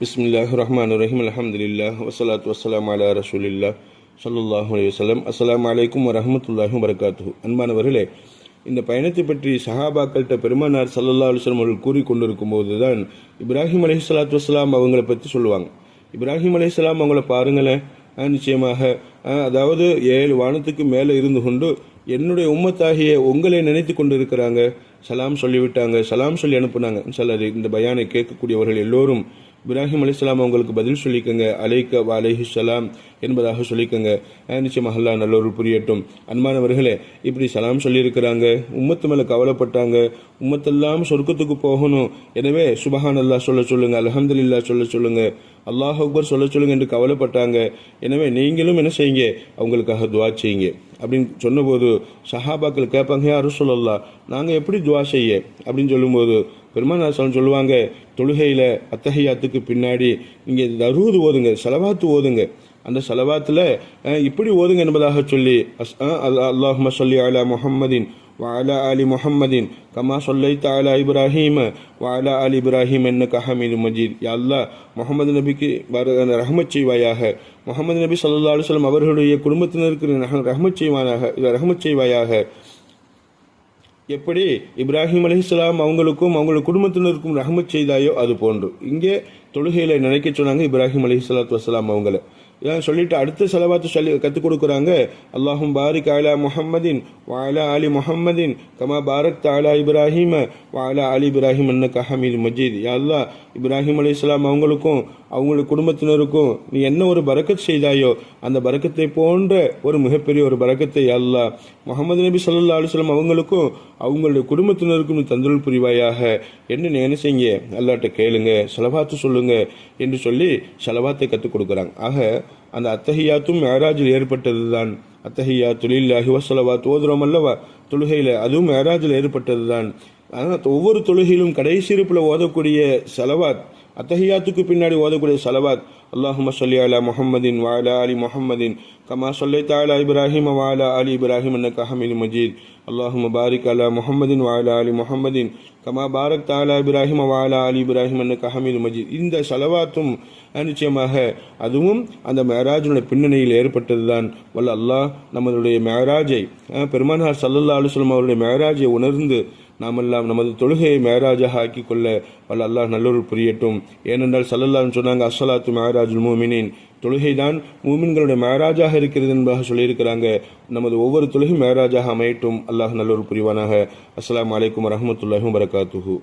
பிஸ்மில்லாஹ் ரஹ்மான் ரஹீம் அலமதுல்லா வசலாத் வசலாம் அலா ரசூலில்லா சல்லுல்லாஹு அலைஹி வஸல்லம் அஸ்ஸலாமு அலைக்கும் வரஹமத்துல்லாஹி வரகாத்துஹு அன்பானவர்களே இந்த பயணத்தை பற்றி சஹாபாக்கள்கிட்ட பெருமானார் சல்லல்லா அலுவலம் அவர்கள் கூறி கொண்டிருக்கும் போது தான் இப்ராஹிம் அலி சலாத் வசலாம் அவங்கள பற்றி சொல்லுவாங்க. இப்ராஹிம் அலைஹிஸ்ஸலாம் அவங்கள பாருங்களேன். நிச்சயமாக அதாவது ஏழு வானத்துக்கு மேலே இருந்து கொண்டு என்னுடைய உம்மத்தாகிய உங்களை நினைத்து கொண்டு இருக்கிறாங்க சலாம் சொல்லிவிட்டாங்க. சலாம் சொல்லி அனுப்புனாங்க. சிலர் இந்த பயானை கேட்கக்கூடியவர்கள் எல்லோரும் இப்ராஹிம் அலிஸ்லாம் அவங்களுக்கு பதில் சொல்லிக்கங்க அலைக்க வலைஹி சலாம் என்பதாக சொல்லிக்கோங்க. ஆ, நிச்சயமாக அல்லாஹ் நல்லொரு புரியட்டும். அன்பானவர்களே இப்படி சலாம் சொல்லியிருக்கிறாங்க. உம்மத்து மேலே கவலைப்பட்டாங்க. உம்மத்தெல்லாம் சொர்க்கத்துக்கு போகணும். எனவே சுபஹான் அல்லா சொல்ல சொல்லுங்க இல்லா சொல்ல சொல்லுங்கள் அல்லாஹ் அக்பர் சொல்ல சொல்லுங்க என்று கவலைப்பட்டாங்க. எனவே நீங்களும் என்ன செய்யுங்க? அவங்களுக்காக துவா செய்யுங்க. அப்படின்னு சொன்னபோது சஹாபாக்கள் கேட்பாங்க யாரும் சொல்லலாம் நாங்கள் எப்படி துவா செய்ய? அப்படின்னு சொல்லும்போது பெருமானார் சொல்லுவாங்க தொழுகையில் அத்தகையாத்துக்கு பின்னாடி நீங்கள் தருவது ஓதுங்க செலவாத்து ஓதுங்க. அந்த செலவாத்தில் இப்படி ஓதுங்க என்பதாக சொல்லி அஸ் அல்லாஹும சொல்லி அலா முஹம்மதின் وعلى آل محمد كما صليت على إبراهيم وعلى آل إبراهيم إنك حميد مجيد يا الله முகமது நபிக்கு வர ரஹமத் செய்வாயாக முகமது நபி சல்லா அலுவலம் அவர்களுடைய குடும்பத்தினருக்கு ரஹமத் செய்வானாக ரஹமத் செய்வாயாக எப்படி இப்ராஹிம் அலிஸ்லாம் அவங்களுக்கும் அவங்களோட குடும்பத்தினருக்கும் ரஹமத் செய்தாயோ அது போன்று இங்கே தொழுகையில் நினைக்க சொன்னாங்க இப்ராஹிம் அலி சலாத்து வசலாம் அவங்கள இதெல்லாம் சொல்லிட்டு அடுத்த செலவாத்து சொல்லி கற்றுக் கொடுக்குறாங்க? அல்லாஹும் பாரிக் அலா முஹம்மதின் வாலா அலி முஹம்மதின் கமா பாரக் தாலா இப்ராஹிம வாலா அலி இப்ராஹிம் அன்ன கஹமீது மஜீத். யா அல்லாஹ் இப்ராஹிம் அலி இஸ்லாம் அவங்களுக்கும் அவங்களுடைய குடும்பத்தினருக்கும் நீ என்ன ஒரு பறக்கத் செய்தாயோ அந்த பறக்கத்தை போன்ற ஒரு மிகப்பெரிய ஒரு பரக்கத்தை யா முகமது நபி சல்லா அலுவலம் அவங்களுக்கும் அவங்களுடைய குடும்பத்தினருக்கும் நீ தந்தருள் புரிவாயாக என்று நீ என்ன செய்யுங்க? அல்லாட்ட கேளுங்க செலவாத்து சொல்லுங்க என்று சொல்லி செலவாத்தை கற்றுக் கொடுக்குறாங்க. ஆக அந்த அத்தகையாத்தும் மேராஜில் ஏற்பட்டது தான் அத்தகையா தொழிலாகி வசலவாத் தோதுரம் அல்லவா? தொழுகையில் அதுவும் மேராஜில் ஏற்பட்டது தான் ஆனால் ஒவ்வொரு தொழுகையிலும் கடைசி இருப்பில் ஓதக்கூடிய செலவாத் அத்தஹியாத்துக்கு பின்னாடி ஓதக்கூடிய சலவாத். அல்லாஹும சொல்லி அலா முஹம்மதின் வாலா அலி முஹம்மதின். கமா சொல்லை தாலா இப்ராஹிம் வாலா அலி இப்ராஹிம் அன்னக ஹமீது மஜீத். அல்லாஹும பாரிக் அலா முஹம்மதின் வாலா அலி முஹம்மதின். கமா பாரக் தாலா இப்ராஹிம் வாலா அலி இப்ராஹிம் அன்னக ஹமீது மஜீத். இந்த சலவாத்தும் நிச்சயமாக அதுவும் அந்த மேராஜனுடைய பின்னணியில் ஏற்பட்டது தான் வல்ல அல்லாஹ் நம்மளுடைய மேராஜை பெருமானார் சல்லல்லா அலுவலம் அவருடைய மேராஜை உணர்ந்து நாமெல்லாம் நமது தொழுகையை மேராஜாக ஆக்கி கொள்ள வல்ல அல்லாஹ் நல்லொரு புரியட்டும். ஏனென்றால் சல்லல்லான்னு சொன்னாங்க அஸ்வலாத்து மேராஜுல் மூமினின். தொழுகைதான் மூமின்களுடைய மேராஜாக இருக்கிறது என்பதாக சொல்லியிருக்கிறாங்க. நமது ஒவ்வொரு தொழுகை மேராஜாக அமையட்டும். அல்லாஹ் நல்லொரு புரிவானாக. அஸ்லாம் வலைக்கம் வரஹமத்துல்லாஹி வரகாத்துஹூ